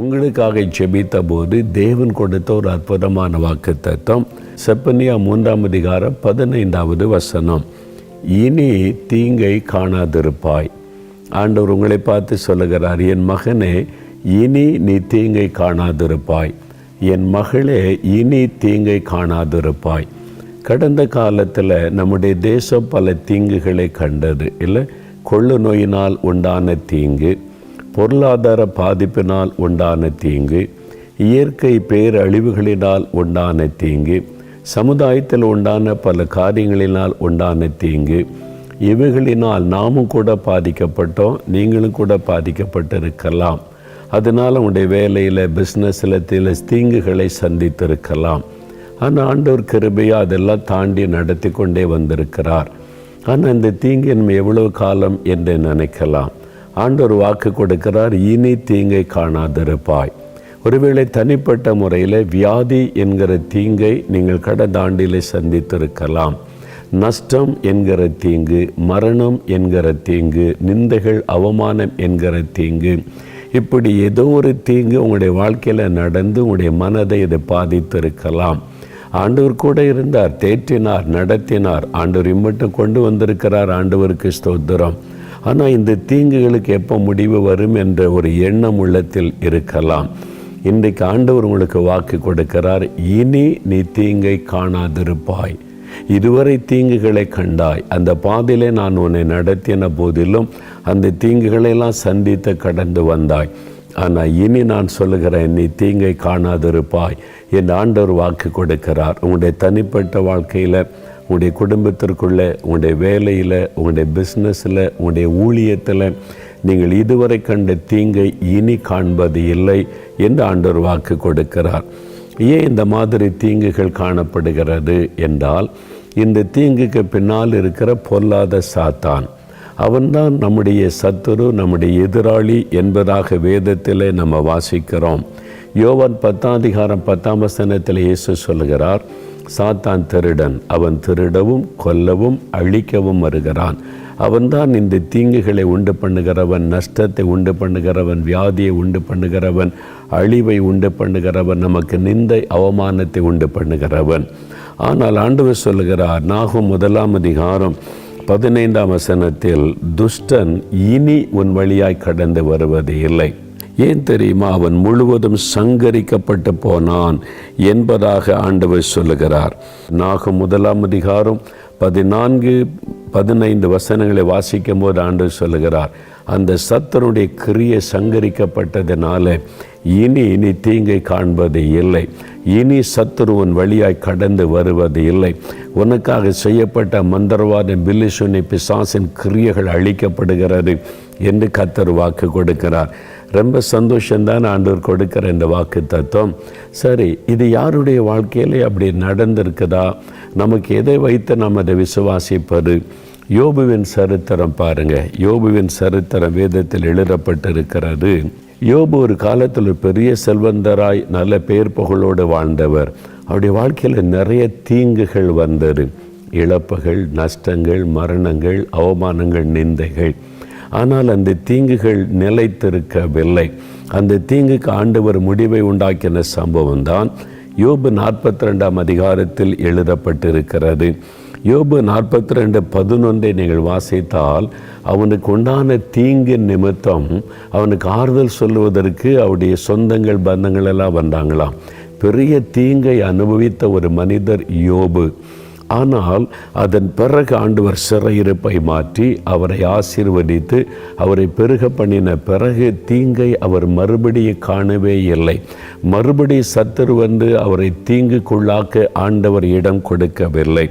உங்களுக்காக ஜெபித்த போது தேவன் கொடுத்த ஒரு அற்புதமான வாக்கு தத்துவம் செப்பனியா மூன்றாம் அதிகாரம் பதினைந்தாவது வசனம். இனி தீங்கை காணாதிருப்பாய். ஆண்டவர் உங்களை பார்த்து சொல்லுகிறார் என் மகனே இனி நீ தீங்கை காணாதிருப்பாய். என் மகளே இனி தீங்கை காணாதிருப்பாய். கடந்த காலத்தில் நம்முடைய தேசம் பல தீங்குகளை கண்டது. இல்லை கொள்ளு நோயினால் உண்டான தீங்கு. பொருளாதார பாதிப்பினால் உண்டான தீங்கு இயற்கை பேரழிவுகளினால் உண்டான தீங்கு சமுதாயத்தில் உண்டான பல காரியங்களினால் உண்டான தீங்கு. இவைகளினால் நாமும் கூட பாதிக்கப்பட்டோம் நீங்களும் கூட பாதிக்கப்பட்டிருக்கலாம். அதனால் உங்களுடைய வேலையில் பிஸ்னஸில் சில தீங்குகளை சந்தித்திருக்கலாம். ஆனால் ஆண்டவர் கிருபையாக அதெல்லாம் தாண்டி நடத்தி கொண்டே வந்திருக்கிறார். ஆனால் இந்த தீங்கு நம்ம எவ்வளவு காலம் என்று நினைக்கலாம். ஆண்டவர் வாக்கு கொடுக்கிறார் இனி தீங்கை காணாதிருப்பாய். ஒருவேளை தனிப்பட்ட முறையில் வியாதி என்கிற தீங்கை நீங்கள் கடந்த ஆண்டிலே சந்தித்திருக்கலாம். நஷ்டம் என்கிற தீங்கு மரணம் என்கிற தீங்கு நிந்தைகள் அவமானம் என்கிற தீங்கு. இப்படி ஏதோ ஒரு தீங்கு உங்களுடைய வாழ்க்கையில் நடந்து உங்களுடைய மனதை இது பாதித்திருக்கலாம். ஆண்டவர் கூட இருந்தார் தேற்றினார் நடத்தினார். ஆண்டவர் இம்மட்டும் கொண்டு வந்திருக்கிறார். ஆண்டவருக்கு ஸ்தோத்திரம். ஆனால் இந்த தீங்குகளுக்கு எப்போ முடிவு வரும் என்ற ஒரு எண்ணம் உள்ளத்தில் இருக்கலாம். இன்றைக்கு ஆண்டவர் உங்களுக்கு வாக்கு கொடுக்கிறார் இனி நீ தீங்கை காணாதிருப்பாய். இதுவரை தீங்குகளை கண்டாய். அந்த பாதையிலே நான் உன்னை நடத்தின போதிலும் அந்த தீங்குகளெல்லாம் சந்தித்து கடந்து வந்தாய். ஆனால் இனி நான் சொல்லுகிறேன் நீ தீங்கை காணாதிருப்பாய் என் ஆண்டவர் வாக்கு கொடுக்கிறார். உங்களுடைய தனிப்பட்ட வாழ்க்கையில் உங்களுடைய குடும்பத்திற்குள்ளே உங்களுடைய வேலையில் உங்களுடைய பிஸ்னஸில் உங்களுடைய ஊழியத்தில் நீங்கள் இதுவரை கண்ட தீங்கை இனி காண்பது இல்லை என்று ஆண்டவர் வாக்கு கொடுக்கிறார். ஏன் இந்த மாதிரி தீங்குகள் காணப்படுகிறது என்றால் இந்த தீங்குக்கு பின்னால் இருக்கிற பொல்லாத சாத்தான். அவன்தான் நம்முடைய சத்துரு நம்முடைய எதிராளி என்பதாக வேதத்தில் நம்ம வாசிக்கிறோம். யோவான் பத்தாம் அதிகாரம் பத்தாம் வசனத்தில் இயேசு சொல்லுகிறார் சாத்தான் திருடன். அவன் திருடவும் கொல்லவும் அழிக்கவும் வருகிறான். அவன்தான் இந்த தீங்குகளை உண்டு பண்ணுகிறவன் நஷ்டத்தை உண்டு பண்ணுகிறவன் வியாதியை உண்டு பண்ணுகிறவன் அழிவை உண்டு பண்ணுகிறவன் நமக்கு நிந்தை அவமானத்தை உண்டு பண்ணுகிறவன். ஆனால் ஆண்டவர் சொல்லுகிறார் நாகும் முதலாம் அதிகாரம் பதினைந்தாம் வசனத்தில் துஷ்டன் இனி உன் வழியாய் கடந்து வருவது இல்லை ஏன் தெரியுமா? அவன் முழுவதும் சங்கரிக்கப்பட்டு போனான் என்பதாக ஆண்டவர் சொல்லுகிறார். நாகும் முதலாம் அதிகாரம் பதினான்கு பதினைந்து வசனங்களை வாசிக்கும் போது ஆண்டவர் சொல்லுகிறார் அந்த சத்தனுடைய கிரியை சங்கரிக்கப்பட்டதினால இனி இனி தீங்கை காண்பது இல்லை. இனி சத்துருவன் வழியாய் கடந்து வருவது இல்லை. உனக்காக செய்யப்பட்ட மந்திரவாத பில்லிசுனி பிசாசின் கிரியைகள் அழிக்கப்படுகிறது. என்று கத்தர் வாக்கு கொடுக்கிறார். ரொம்ப சந்தோஷம்தான் ஆண்டவர் கொடுக்கிற இந்த வாக்கு தத்துவம். சரி இது யாருடைய வாழ்க்கையிலே அப்படி நடந்திருக்குதா? நமக்கு எதை வைத்து நாம் அதை விசுவாசிப்பது? யோபுவின் சரித்திரம் பாருங்கள் யோபுவின் சரித்திரம் வேதத்தில் எழுதப்பட்டிருக்கிறது. யோபு ஒரு காலத்தில் பெரிய செல்வந்தராய் நல்ல பேர் புகழோடு வாழ்ந்தவர். அவருடைய வாழ்க்கையில் நிறைய தீங்குகள் வந்தது. இழப்புகள் நஷ்டங்கள் மரணங்கள் அவமானங்கள் நிந்தைகள். ஆனால் அந்த தீங்குகள் நிலைத்திருக்கவில்லை. அந்த தீங்குக்கு ஆண்டவர் முடிவை உண்டாக்கின சம்பவம் தான் யோபு நாற்பத்தி ரெண்டாம் அதிகாரத்தில் எழுதப்பட்டிருக்கிறது. யோபு நாற்பத்தி ரெண்டு பதினொன்றை நீங்கள் வாசித்தால் அவனுக்கு உண்டான தீங்கு நிமித்தம் அவனுக்கு ஆறுதல் சொல்லுவதற்கு அவருடைய சொந்தங்கள் பந்தங்கள் எல்லாம் வந்தாங்களாம். பெரிய தீங்கை அனுபவித்த ஒரு மனிதர் யோபு. ஆனால் அதன் பிறகு ஆண்டவர் சிறையிருப்பை மாற்றி அவரை ஆசீர்வதித்து அவரை பெருக பண்ணின பிறகு தீங்கை அவர் மறுபடியும் காணவே இல்லை. மறுபடி சத்துரு வந்து அவரை தீங்குக்குள்ளாக்க ஆண்டவர் இடம் கொடுக்கவில்லை.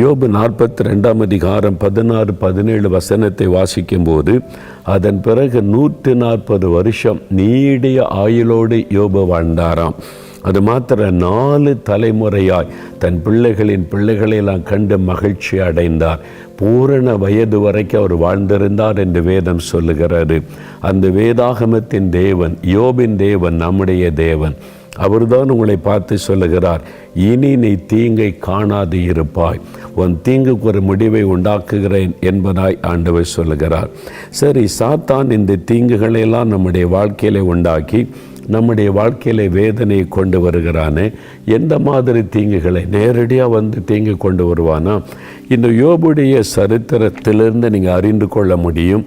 யோபு நாற்பத்தி ரெண்டாம் அதிகாரம் பதினாறு பதினேழு வசனத்தை வாசிக்கும்போது அதன் பிறகு நூற்று நாற்பது வருஷம் நீடிய ஆயுளோடு யோபு வாழ்ந்தாராம். அது மாத்திர நாலு தலைமுறையாய் தன் பிள்ளைகளின் பிள்ளைகளெல்லாம் கண்டு மகிழ்ச்சி அடைந்தார். பூரண வயது வரைக்கும் அவர் வாழ்ந்திருந்தார் என்று வேதம் சொல்லுகிறது. அந்த வேதாகமத்தின் தேவன் யோபின் தேவன் நம்முடைய தேவன் அவர்தான் உங்களை பார்த்து சொல்லுகிறார் இனி நீ தீங்கை காணாது இருப்பாய். உன் தீங்குக்கு ஒரு முடிவை உண்டாக்குகிறேன் என்பதாய் ஆண்டவர் சொல்லுகிறார். சரி சாத்தான் இந்த தீங்குகளெல்லாம் நம்முடைய வாழ்க்கையில உண்டாக்கி நம்முடைய வாழ்க்கையில வேதனையை கொண்டு வருகிறானே எந்த மாதிரி தீங்குகளை நேரடியாக வந்து தீங்கு கொண்டு வருவானா? இந்த யோபுடைய சரித்திரத்திலிருந்து நீங்கள் அறிந்து கொள்ள முடியும்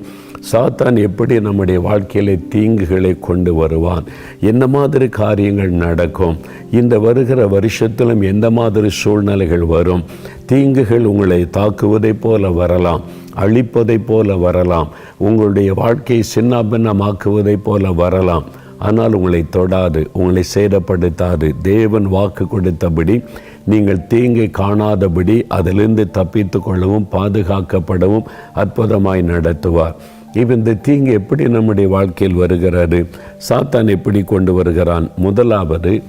சாத்தான் எப்படி நம்முடைய வாழ்க்கையில தீங்குகளை கொண்டு வருவான் என்ன மாதிரி காரியங்கள் நடக்கும் இந்த வருகிற வருஷத்திலும் எந்த மாதிரி சூழ்நிலைகள் வரும் தீங்குகள் உங்களை தாக்குவதைப் போல வரலாம் அழிப்பதைப் போல வரலாம் உங்களுடைய வாழ்க்கையை சின்னாபின்னமாக்குவதைப் போல வரலாம் ஆனால் உங்களை தொடாது உங்களை சேதப்படுத்தாது. தேவன் வாக்கு கொடுத்தபடி நீங்கள் தீங்கை காணாதபடி அதிலிருந்து தப்பித்து கொள்ளவும் பாதுகாக்கப்படவும் அற்புதமாய் நடத்துவார். இப்போ இந்த தீங்கு எப்படி நம்முடைய வாழ்க்கையில் வருகிறது? சாத்தான் எப்படி கொண்டு வருகிறான்? முதலாவது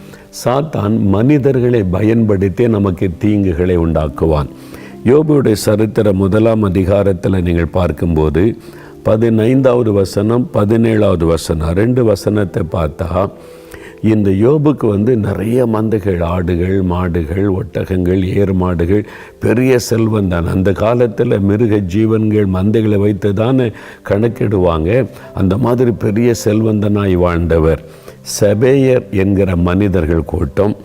சாத்தான் மனிதர்களை பயன்படுத்தி நமக்கு தீங்குகளை உண்டாக்குவான். யோபுடைய சரித்திர முதலாம் அதிகாரத்தில் நீங்கள் பார்க்கும்போது பதினைந்தாவது வசனம் பதினேழாவது வசனம். ரெண்டு வசனத்தை பார்த்தா இந்த யோபுக்கு வந்து நிறைய மந்தைகள் ஆடுகள் மாடுகள் ஒட்டகங்கள் ஏர் மாடுகள் பெரிய செல்வம் தான். அந்த காலத்தில் மிருக ஜீவன்கள் மந்தைகளை வைத்து தானே கணக்கிடுவாங்க. அந்த மாதிரி பெரிய செல்வந்தனாய் வாழ்ந்தவர். செபேயர் என்கிற மனிதர்கள் கூட்டம்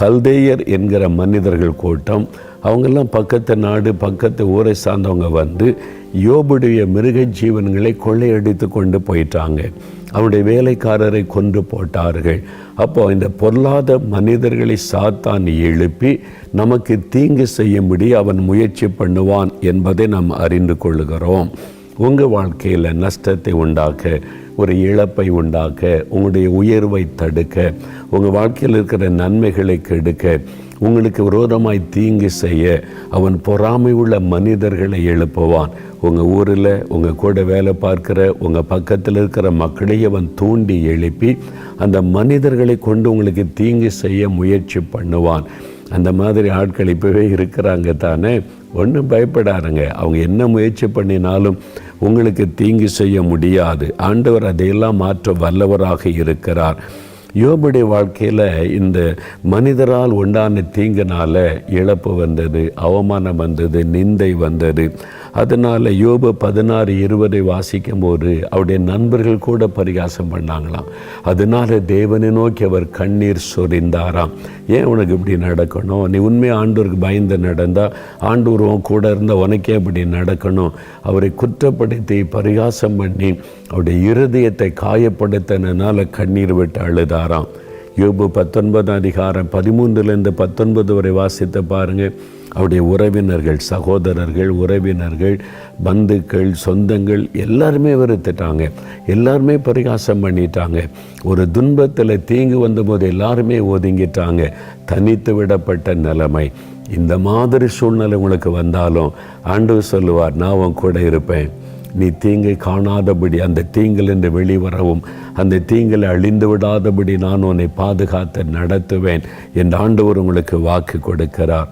கல்தேயர் என்கிற மனிதர்கள் கூட்டம் அவங்கெல்லாம் பக்கத்து நாடு பக்கத்து ஊரை சார்ந்தவங்க வந்து யோபுடைய மிருக ஜீவன்களை கொள்ளையடித்து கொண்டு போயிட்டாங்க. அவருடைய வேலைக்காரரை கொன்று போட்டார்கள். அப்போ இந்த பொருளாத மனிதர்களை சாத்தான் எழுப்பி நமக்கு தீங்கு செய்யும்படி அவன் முயற்சி பண்ணுவான் என்பதை நாம் அறிந்து கொள்கிறோம் உங்கள் வாழ்க்கையில் நஷ்டத்தை உண்டாக்க ஒரு இழப்பை உண்டாக்க உங்களுடைய உயர்வை தடுக்க உங்கள் வாழ்க்கையில் இருக்கிற நன்மைகளை கெடுக்க உங்களுக்கு விரோதமாய் தீங்கு செய்ய அவன் பொறாமை உள்ள மனிதர்களை எழுப்புவான். உங்கள் ஊரில் உங்கள் கூட வேலை பார்க்குற உங்கள் பக்கத்தில் இருக்கிற மக்களையும் அவன் தூண்டி எழுப்பி அந்த மனிதர்களை கொண்டு உங்களுக்கு தீங்கு செய்ய முயற்சி பண்ணுவான். அந்த மாதிரி ஆட்கள் இப்போவே இருக்கிறாங்க தானே? ஒன்றும் பயப்படாருங்க. அவங்க என்ன முயற்சி பண்ணினாலும் உங்களுக்கு தீங்கு செய்ய முடியாது. ஆண்டவர் அதையெல்லாம் மாற்ற வல்லவராக இருக்கிறார். யோபுடைய வாழ்க்கையில் இந்த மனிதரால் உண்டான தீங்குனால இழப்பு வந்தது அவமானம் வந்தது நிந்தை வந்தது. அதனால் யோபு பதினாறு இருபதை வாசிக்கும் போது அவருடைய நண்பர்கள் கூட பரிகாசம் பண்ணாங்களாம். அதனால் தேவனை நோக்கி அவர் கண்ணீர் சொரிந்தாராம். ஏன் உனக்கு இப்படி நடக்கணும்? நீ உண்மை ஆண்டோருக்கு பயந்து நடந்தால் ஆண்டூர் கூட இருந்தால் உனக்கே இப்படி நடக்கணும்? அவரை குற்றப்படுத்தி பரிகாசம் பண்ணி அவருடைய இருதயத்தை காயப்படுத்தினால கண்ணீர் விட்டு அழுதாராம் யோபு பத்தொன்பதாம் அதிகாரம் பதிமூன்றுலேருந்து பத்தொன்பது வரை வாசித்து பாருங்கள் அவருடைய உறவினர்கள் சகோதரர்கள் உறவினர்கள் பந்துக்கள் சொந்தங்கள் எல்லாருமே வெறுத்துட்டாங்க. எல்லாருமே பரிகாசம் பண்ணிட்டாங்க. ஒரு துன்பத்தில் தீங்கு வந்தபோது எல்லாருமே ஒதுங்கிட்டாங்க. தனித்து விடப்பட்ட நிலைமை. இந்த மாதிரி சூழ்நிலை உங்களுக்கு வந்தாலும் ஆண்டு சொல்லுவார் நான் உன் கூட இருப்பேன். நீ தீங்கை காணாதபடி அந்த தீங்கிலிருந்து வெளிவரவும் அந்த தீங்கில் அழிந்து விடாதபடி நான் உன்னை பாதுகாத்து நடத்துவேன் என் ஆண்டவர் உங்களுக்கு வாக்கு கொடுக்கிறார்.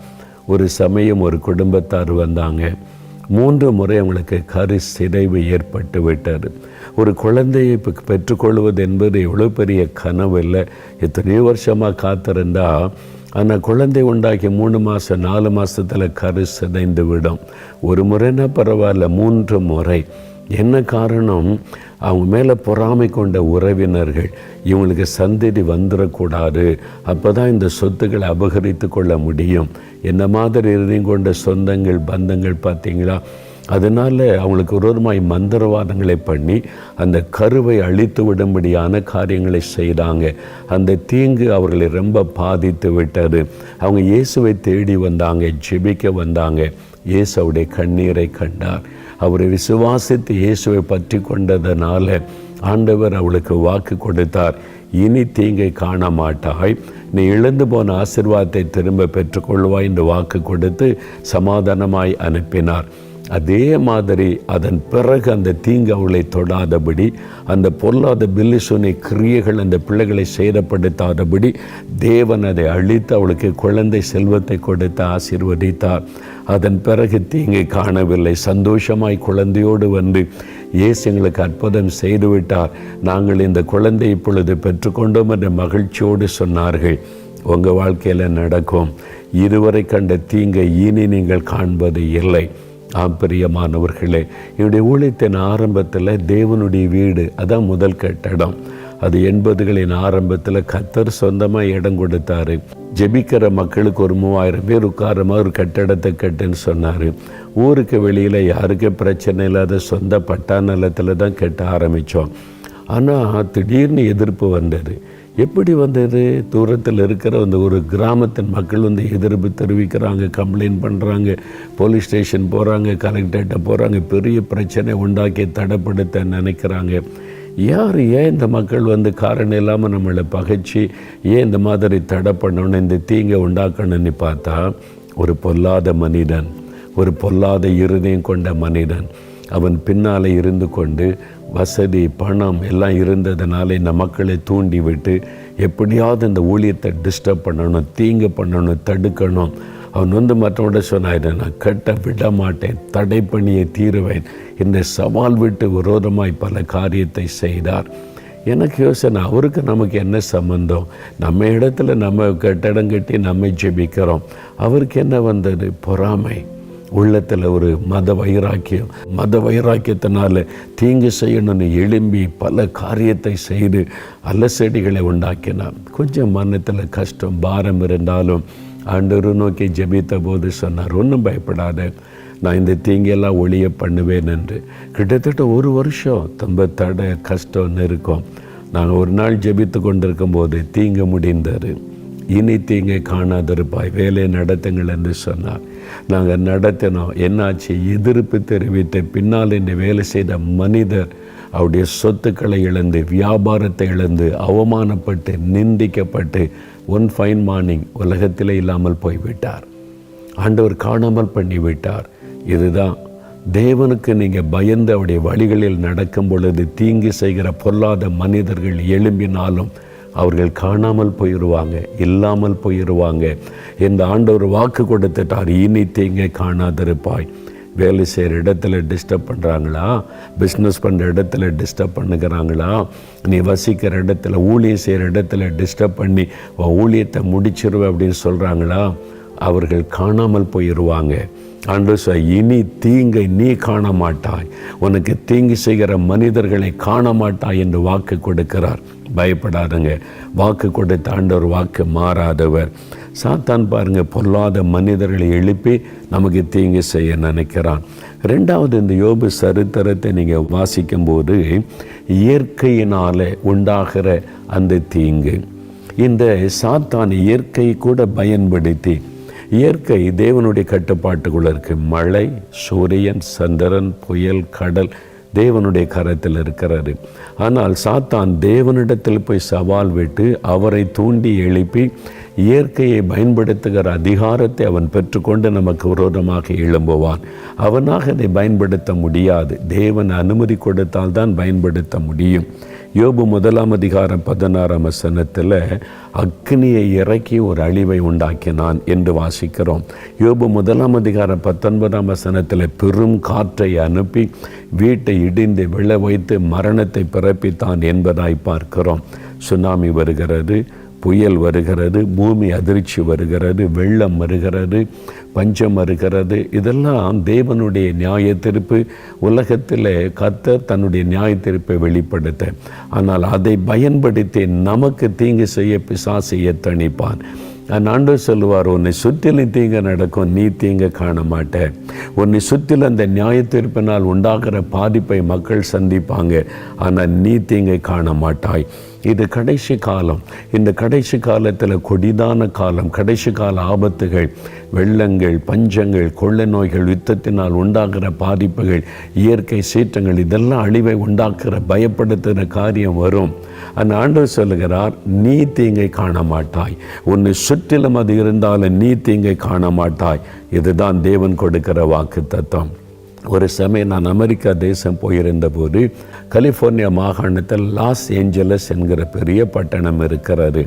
ஒரு சமயம் ஒரு குடும்பத்தார் வந்தாங்க. மூன்று முறை அவங்களுக்கு கரு சிதைவு ஏற்பட்டு விட்டது. ஒரு குழந்தையை பெற்றுக்கொள்வது என்பது எவ்வளோ பெரிய கனவு இல்லை. எத்தனையோ வருஷமாக காத்திருந்தால் ஆனால் குழந்தை உண்டாக்கி மூணு மாதம் நாலு மாதத்தில் கரு சிதைந்து விடும். ஒரு முறைன்னா பரவாயில்ல மூன்று முறை. என்ன காரணம்? அவங்க மேலே பொறாமை கொண்ட உறவினர்கள். இவங்களுக்கு சந்ததி வந்துடக்கூடாது அப்போ தான் இந்த சொத்துக்களை அபகரித்து கொள்ள முடியும். என்ன மாதிரி இறுதியும் கொண்ட சொந்தங்கள் பந்தங்கள் பார்த்தீங்களா? அதனால் அவங்களுக்கு விரோதமாய் மந்திரவாதங்களை பண்ணி அந்த கருவை அழித்து விடும்படியான காரியங்களை செய்கிறாங்க அந்த தீங்கு அவர்களை ரொம்ப பாதித்து விட்டது. அவங்க இயேசுவை தேடி வந்தாங்க ஜெபிக்க வந்தாங்க. இயேசு அவருடைய கண்ணீரை கண்டார். அவரை விசுவாசித்து இயேசுவை பற்றி கொண்டதனால ஆண்டவர் அவளுக்கு வாக்கு கொடுத்தார். இனி தீங்கை காண மாட்டாய். நீ இழந்து போன ஆசிர்வாதத்தை திரும்ப பெற்றுக்கொள்வாய் என்று வாக்கு கொடுத்து சமாதானமாய் அனுப்பினார். அதே மாதிரி அதன் பிறகு அந்த தீங்கு அவளை தொடாதபடி அந்த பொல்லாத பில்லிசுனை கிரியைகள் அந்த பிள்ளைகளை சேதப்படுத்தாதபடி தேவன் அதை அழித்து அவளுக்கு குழந்தை செல்வத்தை கொடுத்து ஆசீர்வதித்தார். அதன் பிறகு தீங்கை காணவில்லை. சந்தோஷமாய் குழந்தையோடு வந்து இயேசு எங்களுக்கு அற்புதம் செய்துவிட்டார். நாங்கள் இந்த குழந்தை இப்பொழுது பெற்றுக்கொண்டோம் என்ற மகிழ்ச்சியோடு சொன்னார்கள். உங்கள் வாழ்க்கையில் நடக்கும். இதுவரை கண்ட தீங்கை இனி நீங்கள் காண்பது இல்லை. ஆம் பிரியமானவர்களே என்னுடைய ஊழியத்தின் ஆரம்பத்தில் தேவனுடைய வீடு அதான் முதல் கட்டடம். அது எண்பதுகளின் ஆரம்பத்தில் கத்தர் சொந்தமாக இடம் கொடுத்தாரு. ஜெபிக்கிற மக்களுக்கு ஒரு மூவாயிரம் பேர் உட்கார மாதிரி ஒரு கட்டடத்தை கட்டுன்னு சொன்னார். ஊருக்கு வெளியில் யாருக்கும் பிரச்சனை இல்லாத சொந்த பட்டா நிலத்தில் தான் கட்ட ஆரம்பித்தோம் ஆனால் திடீர்னு எதிர்ப்பு வந்தது. எப்படி வந்தது தூரத்தில் இருக்கிற அந்த ஒரு கிராமத்தின் மக்கள் வந்து எதிர்ப்பு தெரிவிக்கிறாங்க கம்ப்ளைண்ட் பண்ணுறாங்க போலீஸ் ஸ்டேஷன் போகிறாங்க கலெக்டர்கிட்ட போகிறாங்க பெரிய பிரச்சனை உண்டாக்கி தடைப்படுத்த நினைக்கிறாங்க. யார் ஏன் இந்த மக்கள் வந்து காரணம் இல்லாமல் நம்மளை பகைச்சி ஏன் இந்த மாதிரி தடை பண்ணணும் இந்த தீங்கை உண்டாக்கணும்னு பார்த்தா ஒரு பொல்லாத மனிதன் ஒரு பொல்லாத இருதயம் கொண்ட மனிதன். அவன் பின்னால் இருந்து கொண்டு வசதி பணம் எல்லாம் இருந்ததுனால இந்த மக்களை தூண்டி விட்டு எப்படியாவது இந்த ஊழியத்தை டிஸ்டர்ப் பண்ணணும் தீங்கு பண்ணணும் தடுக்கணும். அவன் வந்து மற்றவட சொன்னான் நான் கட்ட விட மாட்டேன் தடை பண்ணியே தீருவேன். இந்த சவால் விட்டு விரோதமாய் பல காரியத்தை செய்தார். எனக்கு யோசனை அவருக்கு நமக்கு என்ன சம்பந்தம்? நம்ம இடத்துல நம்ம கட்டடம் கட்டி நம்ம ஜெபிக்கிறோம். அவருக்கு என்ன வந்தது? பொறாமை. உள்ளத்தில் ஒரு மத வைராக்கியம். மத வைராக்கியத்தினால தீங்கு செய்யணும்னு எழும்பி பல காரியத்தை செய்து அலசடிகளை உண்டாக்கினான். கொஞ்சம் மனத்தில் கஷ்டம் பாரம் இருந்தாலும் ஆண்டவர் நோக்கி ஜெபித்த போது சொன்னார் ஒன்றும் பயப்படாத. நான் இந்த தீங்கெல்லாம் ஒளிய பண்ணுவேன் என்று. கிட்டத்தட்ட ஒரு வருஷம் தம்ப தடை கஷ்டம் இருக்கும். நாங்கள் ஒரு நாள் ஜெபித்து கொண்டிருக்கும் போது தீங்கு முடிந்தார் இனி தீங்கை காணாதிருப்பாய். வேலையை நடத்துங்கள் என்று சொன்னார். நாங்கள் நடத்தினோம். என்னாச்சு? எதிர்ப்பு தெரிவித்து பின்னால் இந்த வேலை செய்த மனிதர் அவருடைய சொத்துக்களை இழந்து வியாபாரத்தை இழந்து அவமானப்பட்டு நிந்திக்கப்பட்டு ஒன் ஃபைன் மார்னிங் உலகத்திலே இல்லாமல் போய்விட்டார். ஆண்டவர் காணாமல் பண்ணிவிட்டார். இதுதான் தேவனுக்கு நீங்கள் பயந்து அவருடைய வழிகளில் நடக்கும் பொழுது தீங்கு செய்கிற பொல்லாத மனிதர்கள் எழும்பினாலும் அவர்கள் காணாமல் போயிடுவாங்க இல்லாமல் போயிடுவாங்க இந்த ஆண்டவர் வாக்கு கொடுத்துட்டார் இனி தீங்க காணாதிருப்பாய். வேலை செய்கிற இடத்துல டிஸ்டர்ப் பண்ணுறாங்களா பிஸ்னஸ் பண்ணுற இடத்துல டிஸ்டர்ப் பண்ணுகிறாங்களா? நீ வசிக்கிற இடத்துல ஊழியம் செய்கிற இடத்துல டிஸ்டர்ப் பண்ணி ஊழியத்தை முடிச்சிருவேன் அப்படின்னு சொல்கிறாங்களா அவர்கள் காணாமல் போயிடுவாங்க அன்று ச இனி தீங்கை நீ காண மாட்டாய் உனக்கு தீங்கு செய்கிற மனிதர்களை காண மாட்டாய் என்று வாக்கு கொடுக்கிறார். பயப்படாதங்க. வாக்கு கொடுத்த ஆண்டவர் வாக்கு மாறாதவர். சாத்தான் பாருங்க பொல்லாத மனிதர்களை எழுப்பி நமக்கு தீங்கு செய்ய நினைக்கிறான். ரெண்டாவது இந்த யோபு சரித்திரத்தை நீங்கள் வாசிக்கும்போது இயற்கையினால் உண்டாகிற அந்த தீங்கு. இந்த சாத்தான் இயற்கை கூட பயன்படுத்தி இயற்கை தேவனுடைய கட்டுப்பாட்டுக்குள்ளே இருக்கு. மழை சூரியன் சந்திரன் புயல் கடல் தேவனுடைய கரத்தில் இருக்கிறாரு. ஆனால் சாத்தான் தேவனிடத்தில் போய் சவால் விட்டு அவரை தூண்டி எழுப்பி இயற்கையை பயன்படுத்துகிற அதிகாரத்தை அவன் பெற்றுக்கொண்டு நமக்கு விரோதமாக எழும்புவான். அவனாக அதை பயன்படுத்த முடியாது. தேவன் அனுமதி கொடுத்தால் தான் பயன்படுத்த முடியும். யோபு முதலாம் அதிகாரம் பதினாறாம் வசனத்தில் அக்னியை இறக்கி ஒரு அழிவை உண்டாக்கினான் என்று வாசிக்கிறோம். யோபு முதலாம் அதிகாரம் பத்தொன்பதாம் வசனத்தில் பெரும் காற்றை அனுப்பி வீட்டை இடிந்து விழ வைத்து மரணத்தை பிறப்பித்தான் என்பதாய் பார்க்கிறோம். சுனாமி வருகிறது. புயல் வருகிறது பூமி அதிர்ச்சி வருகிறது வெள்ளம் வருகிறது பஞ்சம் வருகிறது. இதெல்லாம் தேவனுடைய நியாய தீர்ப்பு உலகத்தில் கத்தர் தன்னுடைய நியாய தீர்ப்பை வெளிப்படுத்த. ஆனால் அதை பயன்படுத்தி நமக்கு தீங்கு செய்ய பிசாசை எத்தணிப்பான். ஆண்டு சொல்லுவார் உன்னை சுற்றிலும் தீங்க நடக்கும் நீ தீங்க காண மாட்ட. உன்னை சுற்றிலும் அந்த நியாய உண்டாகிற பாதிப்பை மக்கள் சந்திப்பாங்க. ஆனால் நீ தீங்கை காண மாட்டாய். இது கடைசி காலம். இந்த கடைசி காலத்தில் கொடிதான காலம். கடைசி கால ஆபத்துகள் வெள்ளங்கள் பஞ்சங்கள் கொள்ளை நோய்கள் யுத்தத்தினால் உண்டாகிற பாதிப்புகள் இயற்கை சீற்றங்கள் இதெல்லாம் அழிவை உண்டாக்குற பயப்படுத்துகிற காரியம் வரும். அந்த ஆண்டவர் சொல்லுகிறார் நீ தீங்கை காண மாட்டாய் உன்னை சுற்றிலும் அது இருந்தாலும் நீ தீங்கை காண மாட்டாய் இதுதான் தேவன் கொடுக்கிற வாக்கு தத்துவம் ஒரு சமயம் நான் அமெரிக்கா தேசம் போயிருந்த போது கலிஃபோர்னியா மாகாணத்தில் லாஸ் ஏஞ்சலஸ் என்கிற பெரிய பட்டணம் இருக்கிறது.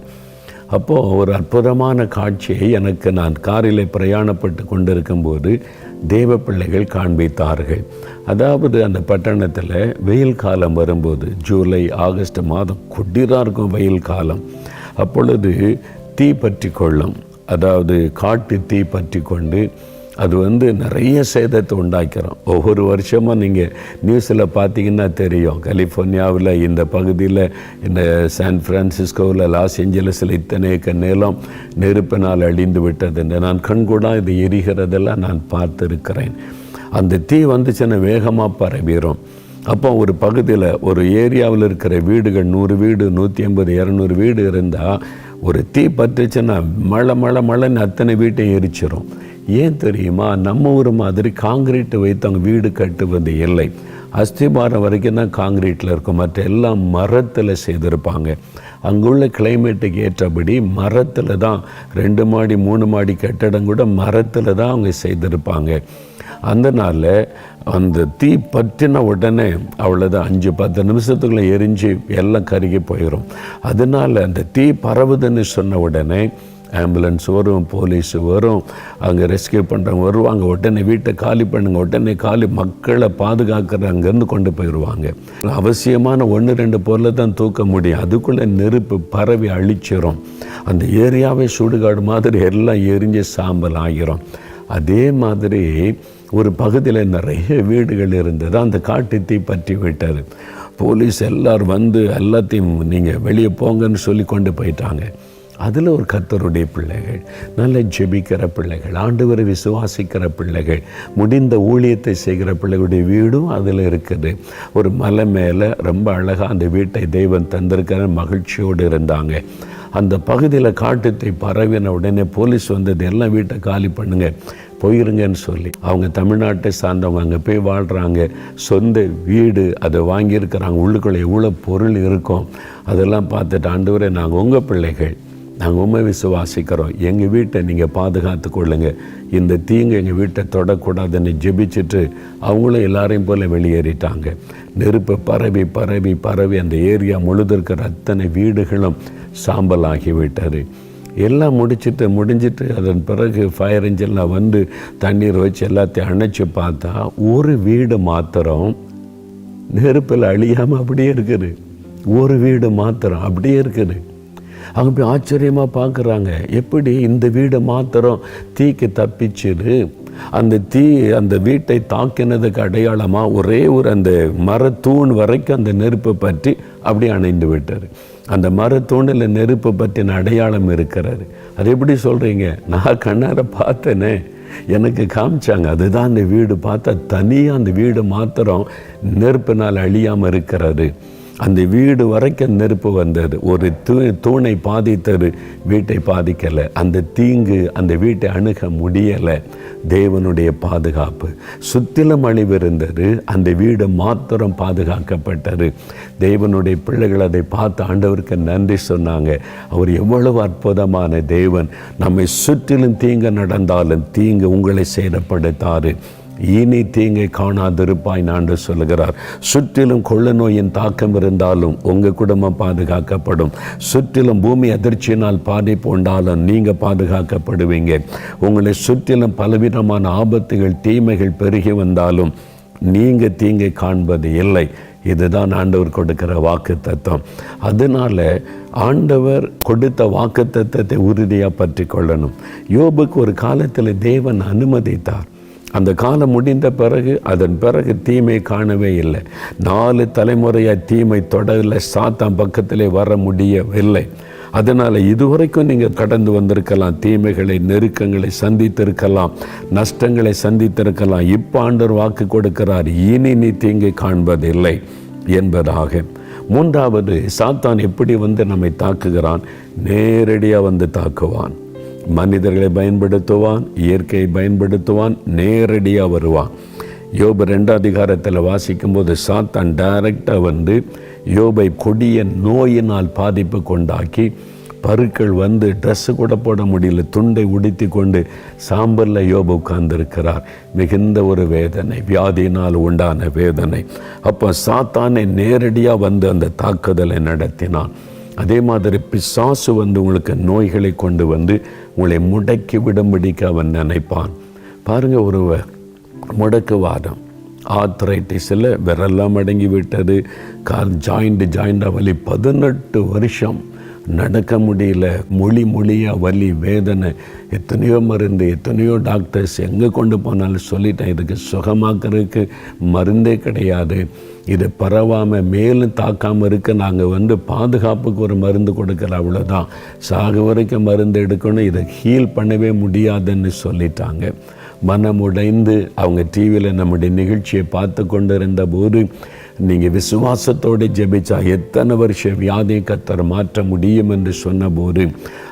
அப்போது ஒரு அற்புதமான காட்சியை எனக்கு நான் காரில் பிரயாணப்பட்டு கொண்டிருக்கும்போது தேவ பிள்ளைகள் காண்பித்தார்கள். அதாவது அந்த பட்டணத்தில் வெயில் காலம் வரும்போது ஜூலை ஆகஸ்ட் மாதம் கொடிதாக இருக்கும் வெயில் காலம். அப்பொழுது தீ பற்றி கொள்ளும் அதாவது காட்டு தீ பற்றி கொண்டு அது வந்து நிறைய சேதத்தை உண்டாக்கிறோம். ஒவ்வொரு வருஷமும் நீங்கள் நியூஸில் பார்த்தீங்கன்னா தெரியும். கலிஃபோர்னியாவில் இந்த பகுதியில் இந்த சான் ஃப்ரான்சிஸ்கோவில் லாஸ் ஏஞ்சலஸில் இத்தனை ஏக்கர் நிலம் நெருப்பினால் அழிந்து விட்டது. என்று நான் கண்கூடாக இது எரிகிறதெல்லாம் நான் பார்த்துருக்கிறேன். அந்த தீ வந்துச்சுன்னா வேகமாக பரவிடும் அப்போ ஒரு பகுதியில் ஒரு ஏரியாவில் இருக்கிற வீடுகள் நூறு வீடு நூற்றி ஐம்பது இரநூறு வீடு இருந்தால் ஒரு தீ பற்றுச்சுன்னா மழை மழை மழைன்னு அத்தனை வீட்டையும் எரிச்சிடும் ஏன் தெரியுமா? நம்ம ஊர் மாதிரி காங்கிரீட்டை வைத்து அவங்க வீடு கட்டுவது இல்லை. அஸ்திபாரம் வரைக்கும் தான் காங்கிரீட்டில் இருக்கும். மற்ற எல்லாம் மரத்தில் செய்திருப்பாங்க. அங்குள்ள கிளைமேட்டுக்கு ஏற்றபடி மரத்தில் தான் ரெண்டு மாடி மூணு மாடி கட்டடம் கூட மரத்தில் தான் அவங்க செய்திருப்பாங்க. அந்த நாளில் அந்த தீ பற்றின உடனே அவ்வளோதான் அஞ்சு பத்து நிமிஷத்துக்குள்ளே எரிஞ்சு எல்லாம் கருகி போயிடும் அதனால் அந்த தீ பரவுதுன்னு சொன்ன உடனே ஆம்புலன்ஸ் வரும் போலீஸ் வரும் அங்கே ரெஸ்கியூ பண்ணுறவங்க வருவாங்க உடனே வீட்டை காலி பண்ணுங்க உடனே காலி மக்களை பாதுகாக்கிற அங்கேருந்து கொண்டு போயிடுவாங்க அவசியமான ஒன்று ரெண்டு பொருளை தான் தூக்க முடியும். அதுக்குள்ளே நெருப்பு பரவி அழிச்சிடும் அந்த ஏரியாவே சுடுகாடு மாதிரி எல்லாம் எரிஞ்சு சாம்பல் ஆகிரும். அதே மாதிரி ஒரு பகுதியில் நிறைய வீடுகள் இருந்தது. அந்த காட்டு தீ பற்றி விட்டார் போலீஸ் எல்லோரும் வந்து எல்லாத்தையும் நீங்கள் வெளியே போங்கன்னு சொல்லி கொண்டு போயிட்டாங்க. அதில் ஒரு கர்த்தருடைய பிள்ளைகள் நல்ல ஜெபிக்கிற பிள்ளைகள் ஆண்டவரை விசுவாசிக்கிற பிள்ளைகள் முடிந்த ஊழியத்தை செய்கிற பிள்ளைகளுடைய வீடும் அதில் இருக்குது. ஒரு மலை மேலே ரொம்ப அழகாக அந்த வீட்டை தெய்வம் தந்திருக்கிற மகிழ்ச்சியோடு இருந்தாங்க. அந்த பகுதியில் காட்டுத்தை பரவின உடனே போலீஸ் வந்தது எல்லாம் வீட்டை காலி பண்ணுங்க போயிருங்கன்னு சொல்லி. அவங்க தமிழ்நாட்டை சார்ந்தவங்க அங்கே போய் வாழ்கிறாங்க சொந்த வீடு அதை வாங்கியிருக்கிறாங்க. உள்ளுக்குள்ளே எவ்வளோ பொருள் இருக்கும். அதெல்லாம் பார்த்துட்டு ஆண்டவரே நாங்கள் உங்கள் பிள்ளைகள். நாங்கள் உண்மை விசுவாசிக்கிறோம். எங்கள் வீட்டை நீங்கள் பாதுகாத்து கொள்ளுங்க. இந்த தீங்கு எங்கள் வீட்டை தொடக்கூடாதுன்னு ஜெபிச்சுட்டு அவங்களும் எல்லாரையும் போல் வெளியேறிட்டாங்க. நெருப்பு பரவி பரவி பரவி அந்த ஏரியா முழுதிருக்கிற அத்தனை வீடுகளும் சாம்பல் ஆகிவிட்டார் எல்லாம் முடிச்சிட்டு முடிஞ்சிட்டு அதன் பிறகு ஃபயர் இன்ஜினில் வந்து தண்ணீர் வச்சு எல்லாத்தையும் அணைச்சி பார்த்தா ஒரு வீடு மாத்திரம் நெருப்பில் அழியாமல் அப்படியே இருக்குது. ஒரு வீடு மாத்திரம் அப்படியே இருக்குது. அவங்க போய் ஆச்சரியமாக பார்க்குறாங்க. எப்படி இந்த வீடு மாத்திரம் தீக்கு தப்பிச்சுது? அந்த தீ அந்த வீட்டை தாக்கினதுக்கு அடையாளமாக ஒரே ஒரு அந்த மரத்தூண் வரைக்கும் அந்த நெருப்பை பற்றி அப்படியே அணைந்து விட்டார் அந்த மரத்தூணில் நெருப்பை பற்றின அடையாளம் இருக்கிறாரு அது எப்படி சொல்கிறீங்க நான் கண்ணார பார்த்தேனே. எனக்கு காமிச்சாங்க. அதுதான் அந்த வீடு. பார்த்தா தனியாக அந்த வீடு மாத்திரம் நெருப்பினால் அழியாமல் இருக்கிறாரு அந்த வீடு வரைக்கும் நெருப்பு வந்தது. ஒரு தூ தூணை பாதித்தது வீட்டை பாதிக்கலை. அந்த தீங்கு அந்த வீட்டை அணுக முடியலை. தேவனுடைய பாதுகாப்பு. சுத்திலும் அழிவு இருந்தது அந்த வீடு மாத்திரம் பாதுகாக்கப்பட்டது. தேவனுடைய பிள்ளைகள் அதை பார்த்து ஆண்டவருக்கு நன்றி சொன்னாங்க. அவர் எவ்வளவு அற்புதமான தேவன். நம்மை சுற்றிலும் தீங்கு நடந்தாலும் தீங்கு உங்களை சேதப்படுத்தாரு இனி தீங்கை காணாதிருப்பாய் நாண்டு சொல்லுகிறார். சுற்றிலும் கொள்ள நோயின் தாக்கம் இருந்தாலும் உங்கள் குடும்பம் பாதுகாக்கப்படும். சுற்றிலும் பூமி அதிர்ச்சியினால் பாதிப்பு உண்டாலும் நீங்கள் பாதுகாக்கப்படுவீங்க. உங்களை சுற்றிலும் பலவிதமான ஆபத்துகள் தீமைகள் பெருகி வந்தாலும் நீங்கள் தீங்கை காண்பது இல்லை. இதுதான் ஆண்டவர் கொடுக்கிற வாக்கு தத்துவம் அதனால ஆண்டவர் கொடுத்த வாக்கு தத்துவத்தை உறுதியாக பற்றி கொள்ளணும். யோபுக்கு ஒரு காலத்தில் தேவன் அனுமதித்தார். அந்த காலம் முடிந்த பிறகு அதன் பிறகு தீமை காணவே இல்லை. நாலு தலைமுறையாக தீமை தொடரில் சாத்தான் பக்கத்திலே வர முடியவில்லை. அதனால் இதுவரைக்கும் நீங்கள் கடந்து வந்திருக்கலாம். தீமைகளை நெருக்கங்களை சந்தித்திருக்கலாம். நஷ்டங்களை சந்தித்திருக்கலாம். இப்போ ஆண்டர் வாக்கு கொடுக்கிறார். இனி நீ தீங்கை காண்பதில்லை என்பதாக. மூன்றாவது சாத்தான் எப்படி வந்து நம்மை தாக்குகிறான்? நேரடியாக வந்து தாக்குவான். மனிதர்களை பயன்படுத்துவான் இயற்கையை பயன்படுத்துவான் நேரடியாக வருவான். யோபு ரெண்டாம் அதிகாரத்தில் வாசிக்கும்போது சாத்தான் டைரக்டாக வந்து யோபை கொடிய நோயினால் பாதிப்பு கொண்டாக்கி பருக்கள் வந்து ட்ரெஸ்ஸு கூட போட முடியல துண்டை உடுத்தி கொண்டு சாம்பலில் யோபு உட்கார்ந்திருக்கிறார். மிகுந்த ஒரு வேதனை வியாதியினால் உண்டான வேதனை. அப்போ சாத்தானை நேரடியாக வந்து அந்த தாக்குதலை நடத்தினான். அதே மாதிரி பிசாசு வந்து உங்களுக்கு நோய்களை கொண்டு வந்து உங்களை முடக்கி விடும்படிக்கு அவன் நினைப்பான். பாருங்கள் ஒருவர் முடக்குவாதம் ஆத்ரைட்டிஸில் விரலாம் அடங்கி விட்டது. கால் ஜாயிண்ட் ஜாயிண்டாக வலி பதினெட்டு வருஷம். நடக்க முடியல. மொழி மொழியாக வலி வேதனை. எத்தனையோ மருந்து எத்தனையோ டாக்டர்ஸ் எங்கே கொண்டு போனாலும் சொல்லிட்டேன். இதுக்கு சுகமாக்குறதுக்கு மருந்தே கிடையாது. இது பரவாமல் மேலும் தாக்காமல் இருக்க நாங்கள் வந்து பாதுகாப்புக்கு ஒரு மருந்து கொடுக்கல அவ்வளோதான் சாக வரைக்கும் மருந்து எடுக்கணும் இதை ஹீல் பண்ணவே முடியாதுன்னு சொல்லிட்டாங்க. மனம் உடைந்து அவங்க டிவியில் நம்முடைய நிகழ்ச்சியை பார்த்து கொண்டு இருந்தபோது நீங்கள் விசுவாசத்தோடு ஜெபிச்சா எத்தனை வருஷம் வியாதியை கத்தர் மாற்ற முடியும் என்று சொன்னபோது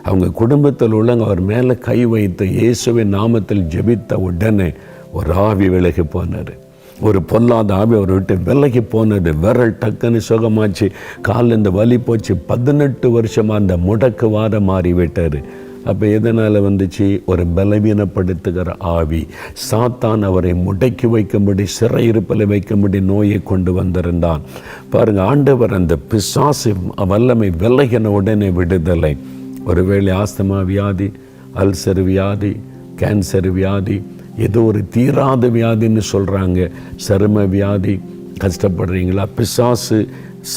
அவங்க குடும்பத்தில் உள்ளவங்க அவர் மேலே கை வைத்து இயேசுவின் நாமத்தில் ஜெபித்த உடனே ஒரு ஆவி விலகி போனார். ஒரு பொல்லாத ஆவி அவரை விட்டு விலகி போனது. விரல் டக்குன்னு சுகமாச்சு. காலில் இந்த வலி போச்சு. பதினெட்டு வருஷமாக அந்த முடக்கு வார மாறி விட்டார் அப்போ எதனால் வந்துச்சு? ஒரு பலவீனப்படுத்துகிற ஆவி. சாத்தான் அவரை முடக்கி வைக்கும்படி சிறையிருப்பில் வைக்கும்படி நோயை கொண்டு வந்திருந்தான். பாருங்கள் ஆண்டவர் அந்த பிசாசு வல்லமை விலகின உடனே விடுதலை. ஒருவேளை ஆஸ்தமா வியாதி அல்சர் வியாதி கேன்சர் வியாதி ஏதோ ஒரு தீராத வியாதின்னு சொல்கிறாங்க சரும வியாதி கஷ்டப்படுறீங்களா? பிசாசு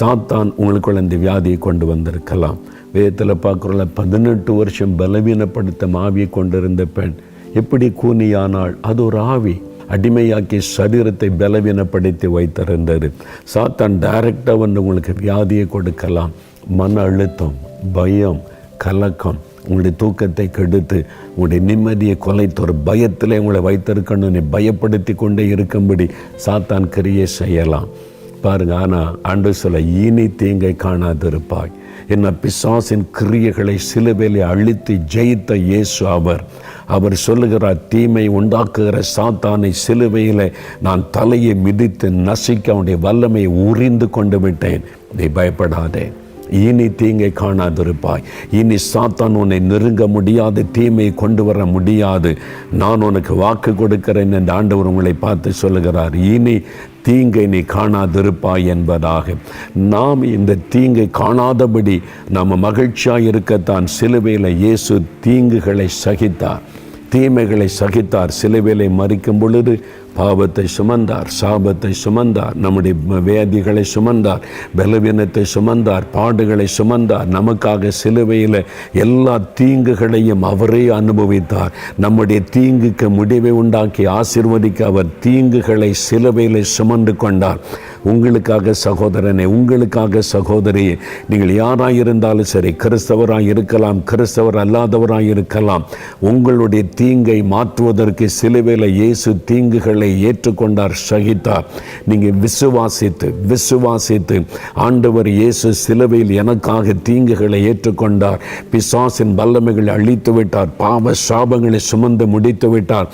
சாத்தான் உங்களுக்குள்ள இந்த வியாதியை கொண்டு வந்திருக்கலாம். வேதத்தில் பார்க்குறோம்ல பதினெட்டு வருஷம் பலவீனப்படுத்த ஆவியை கொண்டிருந்த பெண் எப்படி கூனியானாள்? அது ஒரு ஆவி அடிமையாக்கி சரீரத்தை பலவீனப்படுத்தி வைத்திருந்தார் சாத்தான் டைரக்டாக வந்து உங்களுக்கு வியாதியை கொடுக்கலாம். மன அழுத்தம் பயம் கலக்கம் உங்களுடைய தூக்கத்தை கெடுத்து உங்களுடைய நிம்மதியை கொலைத்து ஒரு பயத்தில் உங்களை வைத்திருக்கணும்னு பயப்படுத்தி கொண்டே இருக்கும்படி சாத்தான் கிரியை செய்யலாம். பாருங்க ஆனால் ஆண்டு சொல்ல இனி தீங்கை காணாதிருப்பாய். என்ன பிசாசின் கிரியைகளை சிலுவையிலே அழித்து ஜெயித்த இயேசு அவர். அவர் சொல்லுகிறார் தீமை உண்டாக்குகிற சாத்தானை சிலுவையில் நான் தலையை மிதித்து நசிக்க அவனுடைய வல்லமையை உறிந்து கொண்டு விட்டேன். நீ பயப்படாதே. இனி தீங்கை காணாதிருப்பாய். இனி சாத்தான் உன்னை நெருங்க முடியாது தீமையை கொண்டு வர முடியாது. நான் உனக்கு வாக்கு கொடுக்கிறேன் என்று ஆண்டவர் உங்களை பார்த்து சொல்லுகிறார். இனி தீங்கை நீ காணாதிருப்பாய் என்பதாக. நாம் இந்த தீங்கை காணாதபடி நாம் மகிழ்ச்சியாக இருக்கத்தான் சிலுவையில் இயேசு தீங்குகளை சகித்தார். தீமைகளை சகித்தார். சிலுவையிலை மறிக்கும் பொழுது பாவத்தை சுமந்தார் சாபத்தை சுமந்தார் நம்முடைய வேதிகளை சுமந்தார் பலவீனத்தை சுமந்தார் பாடுகளை சுமந்தார் நமக்காக சிலுவையில் எல்லா தீங்குகளையும் அவரே அனுபவித்தார். நம்முடைய தீங்குக்கு முடிவை உண்டாக்கி ஆசிர்வதிக்க அவர் தீங்குகளை சிலுவையில் சுமந்து கொண்டார். உங்களுக்காக சகோதரனை உங்களுக்காக சகோதரியை நீங்கள் யாராக இருந்தாலும் சரி கிறிஸ்தவராக இருக்கலாம் கிறிஸ்தவர் அல்லாதவராக இருக்கலாம் உங்களுடைய தீங்கை மாற்றுவதற்கு சிலுவையில் இயேசு தீங்குகளை ஏற்றுக்கொண்டார் சகித்தார். நீங்கள் விசுவாசித்து விசுவாசித்து ஆண்டவர் இயேசு சிலுவையில் எனக்காக தீங்குகளை ஏற்றுக்கொண்டார். பிசாசின் வல்லமைகளை அழித்து விட்டார் பாவ சாபங்களை சுமந்து முடித்து விட்டார்.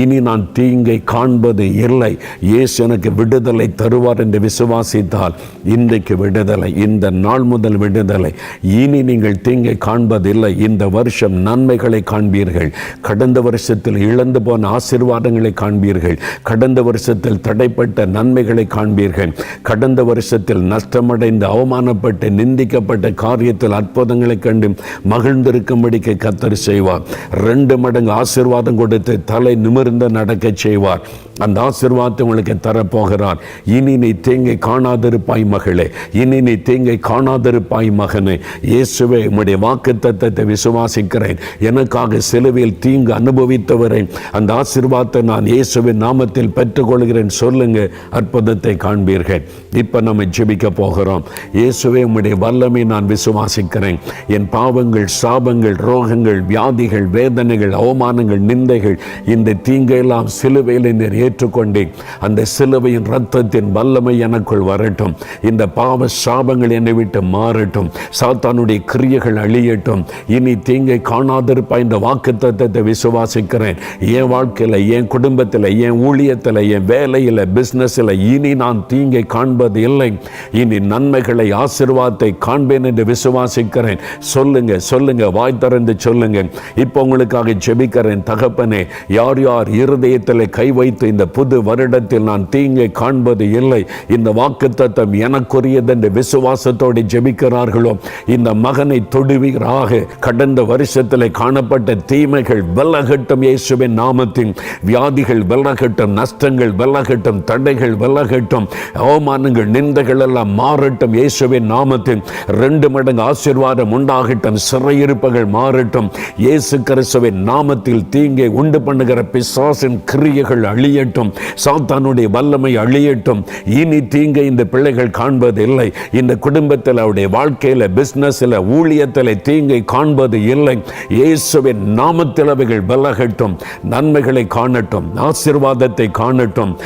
இனி நான் தீங்கை காண்பது இல்லை. இயேசு எனக்கு விடுதலை தருவார் என்று விசுவாசித்தால் இன்றைக்கு விடுதலை இந்த நாள் முதல் விடுதலை. இனி நீங்கள் தீங்கை காண்பதில்லை. இந்த வருஷம் நன்மைகளை காண்பீர்கள். கடந்த வருஷத்தில் இழந்து போன ஆசீர்வாதங்களை காண்பீர்கள். கடந்த வருஷத்தில் தடைப்பட்ட நன்மைகளை காண்பீர்கள். கடந்த வருஷத்தில் நஷ்டமடைந்து அவமானப்பட்டு நிந்திக்கப்பட்ட காரியத்தில் அற்புதங்களை கண்டு மகிழ்ந்திருக்கும்படிக்கு கத்தர் செய்வார். ரெண்டு மடங்கு ஆசீர்வாதம் கொடுத்து தலை நிமிர்ந்து நடக்கச் செய்வார். அந்த ஆசிர்வாதத்தை உங்களுக்கு தரப்போகிறார். இனி நீ தேங்கை காணாதிருப்பாய் மகளே. இனி நீ தேங்கை காணாதிருப்பாய் மகனே. இயேசுவே உம்முடைய வாக்கு தத்தத்தை விசுவாசிக்கிறேன். எனக்காக சிலுவையில் தீங்கு அனுபவித்தவரேன் அந்த ஆசிர்வாதத்தை நான் இயேசுவின் நாமத்தில் பெற்றுக்கொள்கிறேன். சொல்லுங்க அற்புதத்தை காண்பீர்கள். இப்போ நம்ம ஜெபிக்க போகிறோம். இயேசுவே உம்முடைய வல்லமை நான் விசுவாசிக்கிறேன். என் பாவங்கள் சாபங்கள் ரோகங்கள் வியாதிகள் வேதனைகள் அவமானங்கள் நிந்தைகள் இந்த தீங்கையெல்லாம் சிலுவையில் நீர் ஏற்றுக்கொண்டேன். அந்த சிலுவையின் ரத்தத்தின் வல்லமை எனக்குள் வரட்டும். இந்த பாவ சாபங்கள் என்னை விட்டு மாறட்டும். சாத்தானுடைய கிரியைகள் அழியட்டும். இனி தீங்கை காணாதிருப்பா இந்த வாக்கு தத்துவத்தை விசுவாசிக்கிறேன். என் வாழ்க்கையில் என் குடும்பத்தில் என் ஊழியத்தில் என் வேலையில் பிஸ்னஸில் இனி நான் தீங்கை காண்பது இல்லை. இனி நன்மைகளை ஆசிர்வாதத்தை காண்பேன் என்று விசுவாசிக்கிறேன். சொல்லுங்க சொல்லுங்க வாய் திறந்து சொல்லுங்க. இப்போ உங்களுக்காக ஜெபிக்கிறேன் தகப்பனே. யார் யார் இருதயத்தில் கை வைத்து இந்த புது வருடத்தில் நான் தீங்கை காண்பது இல்லை. இந்த வாக்கு தத்தம் எனக்குரியது என்று விசுவாசத்தோடு ஜெபிக்கிறார்களோ? இந்த மகனை தொடுவீராக. கடந்த வருஷத்தில் காணப்பட்ட தீமைகள் வெல்லகட்டும் இயேசுவின் நாமத்தின் வியாதிகள் வெல்லகட்டும் நஷ்டங்கள் வெல்லகட்டும் தடைகள் வெல்லகட்டும் அவமானங்கள் நிந்தைகள் எல்லாம் மாறட்டும் இயேசுவின் நாமத்தின் ரெண்டு மடங்கு ஆசீர்வாதம் உண்டாகட்டும் சிறையிருப்புகள் மாறட்டும். இயேசு கிறிஸ்துவின் நாமத்தில் தீங்கை உண்டு பண்ணுகிற பிசாசின் கிரியைகள் அழியட்டும். சாத்தானுடைய வல்லமை அழியட்டும். இனி தீங்கை இந்த பிள்ளைகள் காண்பது இல்லை இந்த குடும்பத்தில் அவருடைய வாழ்க்கையில் பிஸ்னஸில் ஊழியத்தில் தீங்கை காண்பது இல்லை. இயேசுவின் நாமத்தில் அவைகள் விலகட்டும். நன்மைகளை காணட்டும். ஆசிர்வாதத்தை காணட்டும்.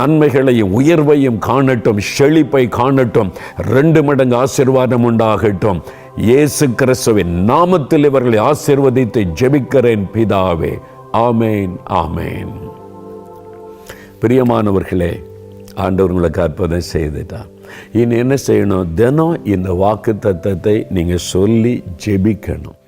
நன்மைகளையும் உயர்வையும் காணட்டும். செழிப்பை காணட்டும். ரெண்டு மடங்கு ஆசீர்வாதம் உண்டாகட்டும். இயேசு கிறிஸ்துவின் நாமத்தில் இவர்களை ஆசிர்வதித்து ஜெபிக்கிறேன் பிதாவே. ஆமேன் ஆமேன். பிரியமானவர்களே ஆண்டவர் கற்பனை அற்புதம் செய்துட்டார். இனி என்ன செய்யணும்? தினம் இந்த வாக்கு தத்தத்தை நீங்கள் சொல்லி ஜெபிக்கணும்.